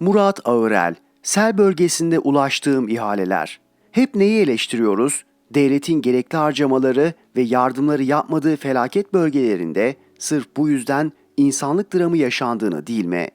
Murat Ağırel, sel bölgesinde ulaştığım ihaleler. Hep neyi eleştiriyoruz? Devletin gerekli harcamaları ve yardımları yapmadığı felaket bölgelerinde sırf bu yüzden insanlık dramı yaşandığını değil mi?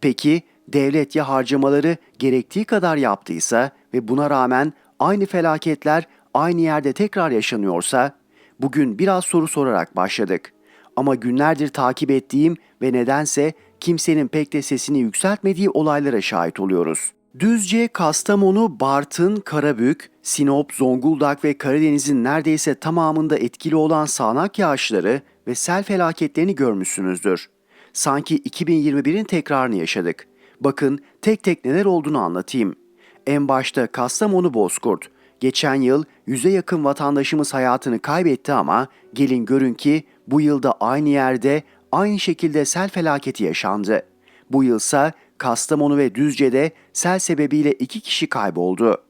Peki devlet ya harcamaları gerektiği kadar yaptıysa ve buna rağmen aynı felaketler aynı yerde tekrar yaşanıyorsa? Bugün biraz soru sorarak başladık. Ama günlerdir takip ettiğim ve nedense kimsenin pek de sesini yükseltmediği olaylara şahit oluyoruz. Düzce, Kastamonu, Bartın, Karabük, Sinop, Zonguldak ve Karadeniz'in neredeyse tamamında etkili olan sağanak yağışları ve sel felaketlerini görmüşsünüzdür. Sanki 2021'in tekrarını yaşadık. Bakın tek tek neler olduğunu anlatayım. En başta Kastamonu Bozkurt. Geçen yıl yüze yakın vatandaşımız hayatını kaybetti ama gelin görün ki bu yılda aynı yerde aynı şekilde sel felaketi yaşandı. Bu yılsa Kastamonu ve Düzce'de sel sebebiyle iki kişi kayboldu.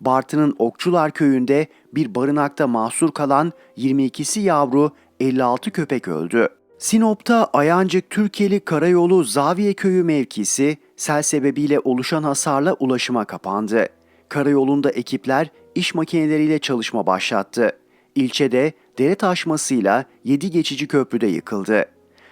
Bartın'ın Okçular Köyü'nde bir barınakta mahsur kalan 22'si yavru 56 köpek öldü. Sinop'ta Ayancık Türkiye'li Karayolu Zaviye Köyü mevkisi sel sebebiyle oluşan hasarla ulaşıma kapandı. Karayolunda ekipler iş makineleriyle çalışma başlattı. İlçede dere taşmasıyla 7 geçici köprüde yıkıldı.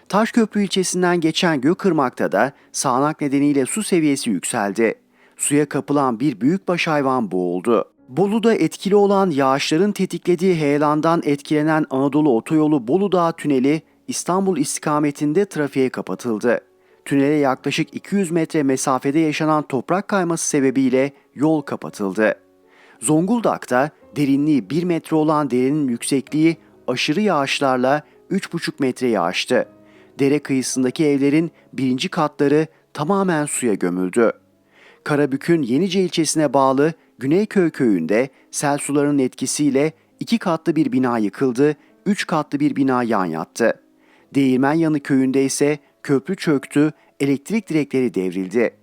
Taşköprü ilçesinden geçen Gökırmak'ta da sağanak nedeniyle su seviyesi yükseldi. Suya kapılan bir büyükbaş hayvan boğuldu. Bolu'da etkili olan yağışların tetiklediği heyelandan etkilenen Anadolu Otoyolu Bolu Dağı Tüneli İstanbul istikametinde trafiğe kapatıldı. Tünele yaklaşık 200 metre mesafede yaşanan toprak kayması sebebiyle yol kapatıldı. Zonguldak'ta derinliği 1 metre olan derenin yüksekliği aşırı yağışlarla 3,5 metreyi aştı. Dere kıyısındaki evlerin birinci katları tamamen suya gömüldü. Karabük'ün Yenice ilçesine bağlı Güneyköy köyünde sel sularının etkisiyle iki katlı bir bina yıkıldı, üç katlı bir bina yan yattı. Değirmenyanı köyünde ise köprü çöktü, elektrik direkleri devrildi.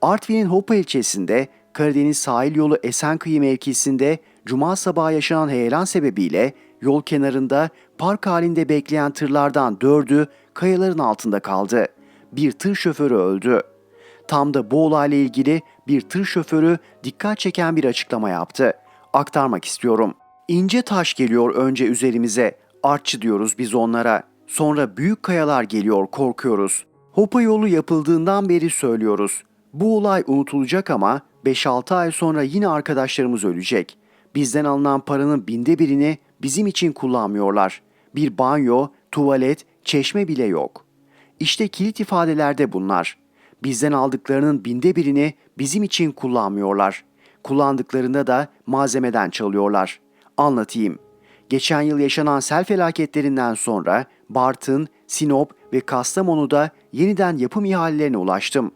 Artvin'in Hopa ilçesinde Karadeniz sahil yolu Esenkıyı mevkisinde cuma sabahı yaşanan heyelan sebebiyle yol kenarında park halinde bekleyen tırlardan dördü kayaların altında kaldı. Bir tır şoförü öldü. Tam da bu olayla ilgili bir tır şoförü dikkat çeken bir açıklama yaptı. Aktarmak istiyorum. İnce taş geliyor önce üzerimize. Artçı diyoruz biz onlara. Sonra büyük kayalar geliyor korkuyoruz. Hopa yolu yapıldığından beri söylüyoruz. Bu olay unutulacak ama 5-6 ay sonra yine arkadaşlarımız ölecek. Bizden alınan paranın binde birini bizim için kullanmıyorlar. Bir banyo, tuvalet, çeşme bile yok. İşte kilit ifadelerde bunlar. Bizden aldıklarının binde birini bizim için kullanmıyorlar. Kullandıklarında da malzemeden çalıyorlar. Anlatayım. Geçen yıl yaşanan sel felaketlerinden sonra Bartın, Sinop ve Kastamonu'da yeniden yapım ihalelerine ulaştım.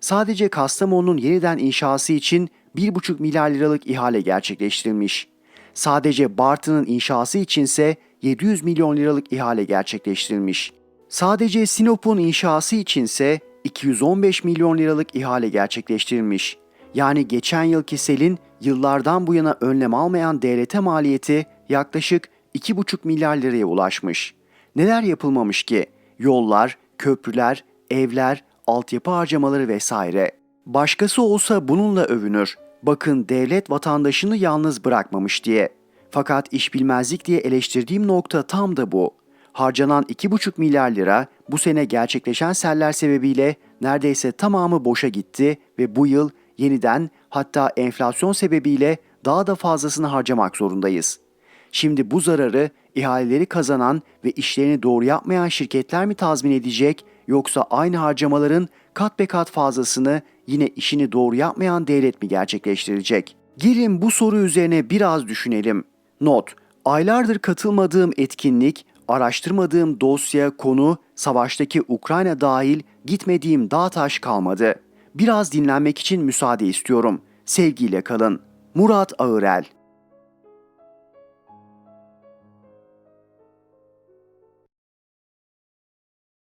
Sadece Kastamonu'nun yeniden inşası için 1,5 milyar liralık ihale gerçekleştirilmiş. Sadece Bartın'ın inşası içinse 700 milyon liralık ihale gerçekleştirilmiş. Sadece Sinop'un inşası içinse 215 milyon liralık ihale gerçekleştirilmiş. Yani geçen yılki selin yıllardan bu yana önlem almayan devlete maliyeti yaklaşık 2,5 milyar liraya ulaşmış. Neler yapılmamış ki? Yollar, köprüler, evler, altyapı harcamaları vesaire. Başkası olsa bununla övünür. Bakın devlet vatandaşını yalnız bırakmamış diye. Fakat iş bilmezlik diye eleştirdiğim nokta tam da bu. Harcanan 2,5 milyar lira bu sene gerçekleşen seller sebebiyle neredeyse tamamı boşa gitti ve bu yıl yeniden hatta enflasyon sebebiyle daha da fazlasını harcamak zorundayız. Şimdi bu zararı ihaleleri kazanan ve işlerini doğru yapmayan şirketler mi tazmin edecek yoksa aynı harcamaların kat be kat fazlasını yine işini doğru yapmayan devlet mi gerçekleştirecek? Gelin bu soru üzerine biraz düşünelim. Not: Aylardır katılmadığım etkinlik, araştırmadığım dosya, konu, savaştaki Ukrayna dahil gitmediğim dağ taş kalmadı. Biraz dinlenmek için müsaade istiyorum. Sevgiyle kalın. Murat Ağırel